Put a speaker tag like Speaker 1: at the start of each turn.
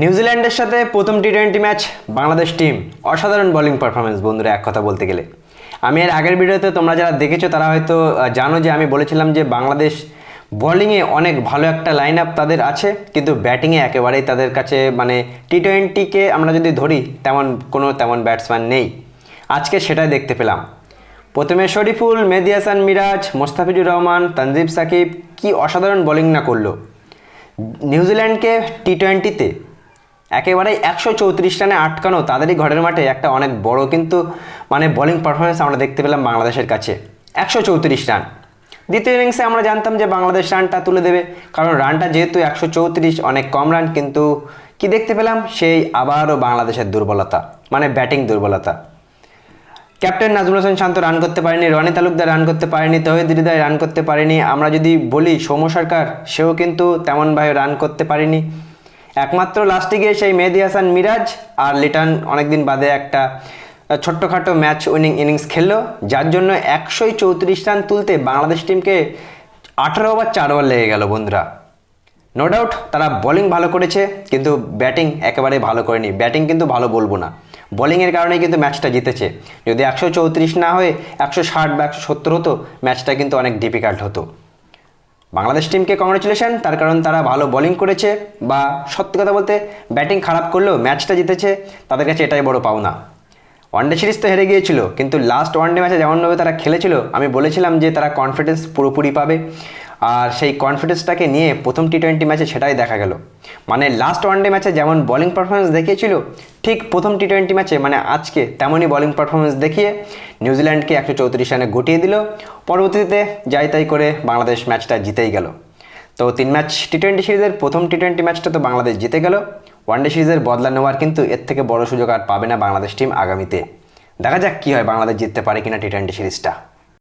Speaker 1: নিউজিল্যান্ডের সাথে প্রথম T twenty match, Bangladesh team, অসাধারণ বোলিং পারফরমেন্স বন্ধুরা, এক কথা বলতে গেলে। আমি এর আগের ভিডিওতে তোমরা যারা দেখেছ, তারা হয়তো জানো যে আমি বলেছিলাম যে বাংলাদেশ বোলিংয়ে অনেক ভালো একটা লাইন আপ তাদের আছে, কিন্তু ব্যাটিংয়ে একেবারেই তাদের কাছে মানে টি টোয়েন্টিকে আমরা যদি ধরি, তেমন কোনো তেমন ব্যাটসম্যান নেই। আজকে সেটাই দেখতে পেলাম। প্রথমে শরীফুল, মেহেদি হাসান, মিরাজ, মোস্তাফিজুর রহমান, তানজিব সাকিব, কি অসাধারণ বোলিং না করল। নিউজিল্যান্ডকে টি টোয়েন্টিতে একেবারেই একশো চৌত্রিশ রানে আটকানো তাদেরই ঘরের মাঠে একটা অনেক বড় কিন্তু মানে বোলিং পারফরমেন্স আমরা দেখতে পেলাম বাংলাদেশের কাছে। একশো চৌত্রিশ রান। দ্বিতীয় ইনিংসে আমরা জানতাম যে বাংলাদেশ রানটা তুলে দেবে, কারণ রানটা যেহেতু একশো চৌত্রিশ, অনেক কম রান কিন্তু কি দেখতে পেলাম? সেই আবারও বাংলাদেশের দুর্বলতা মানে ব্যাটিং দুর্বলতা। ক্যাপ্টেন নাজমুল হোসেন শান্ত রান করতে পারেনি, রনি তালুকদার রান করতে পারেনি, তহিদ হৃদয় রান করতে পারেনি। আমরা যদি বলি সৌম্য সরকার, সেও কিন্তু তেমনভাবে রান করতে পারেনি। একমাত্র লাস্টে গিয়ে সেই মেহেদি হাসান মিরাজ আর লিটন অনেকদিন বাদে একটা ছোট্টখাটো ম্যাচ উইনিং ইনিংস খেললো, যার জন্য একশোই চৌত্রিশ রান তুলতে বাংলাদেশ টিমকে আঠারো ওভার চার ওভার লেগে গেল বন্ধুরা। নো ডাউট তারা বোলিং ভালো করেছে, কিন্তু ব্যাটিং একেবারে ভালো করেনি। ব্যাটিং কিন্তু ভালো বলব না। বোলিংয়ের কারণেই কিন্তু ম্যাচটা জিতেছে। যদি একশো চৌত্রিশ না হয়ে একশো ষাট বা একশো সত্তর হতো ম্যাচটা কিন্তু অনেক ডিফিকাল্ট হতো। বাংলাদেশ টিমকে কংগ্রেচুলেশন তার কারণ তারা ভালো বোলিং করেছে বা সত্যি কথা বলতে ব্যাটিং খারাপ করলেও ম্যাচটা জিতেছে, তাদের কাছে এটাই বড় পাওনা। ওয়ানডে সিরিজ তো হেরে গিয়েছিল, কিন্তু লাস্ট ওয়ানডে ম্যাচে যেমনভাবে তারা খেলেছিল, আমি বলেছিলাম যে তারা কনফিডেন্স পুরোপুরি পাবে। আর সেই কনফিডেন্সটাকে নিয়ে প্রথম টি টোয়েন্টি ম্যাচে সেটাই দেখা গেল। মানে লাস্ট ওয়ানডে ম্যাচে যেমন বোলিং পারফরমেন্স দেখিয়েছিল, ঠিক প্রথম টি টোয়েন্টি ম্যাচে মানে আজকে তেমনই বোলিং পারফরমেন্স দেখিয়ে নিউজিল্যান্ডকে একশো চৌত্রিশ রানে গুটিয়ে দিল। পরবর্তীতে যাই তাই করে বাংলাদেশ ম্যাচটা জিতেই গেল। তো তিন ম্যাচ টি টোয়েন্টি সিরিজের প্রথম টি টোয়েন্টি ম্যাচটা তো বাংলাদেশ জিতে গেল। ওয়ানডে সিরিজের বদলা নেওয়ার কিন্তু এর থেকে বড় সুযোগ আর পাবে না বাংলাদেশ টিম আগামীতে। দেখা যাক কী হয় বাংলাদেশ জিততে পারে কিনা টি টোয়েন্টি সিরিজটা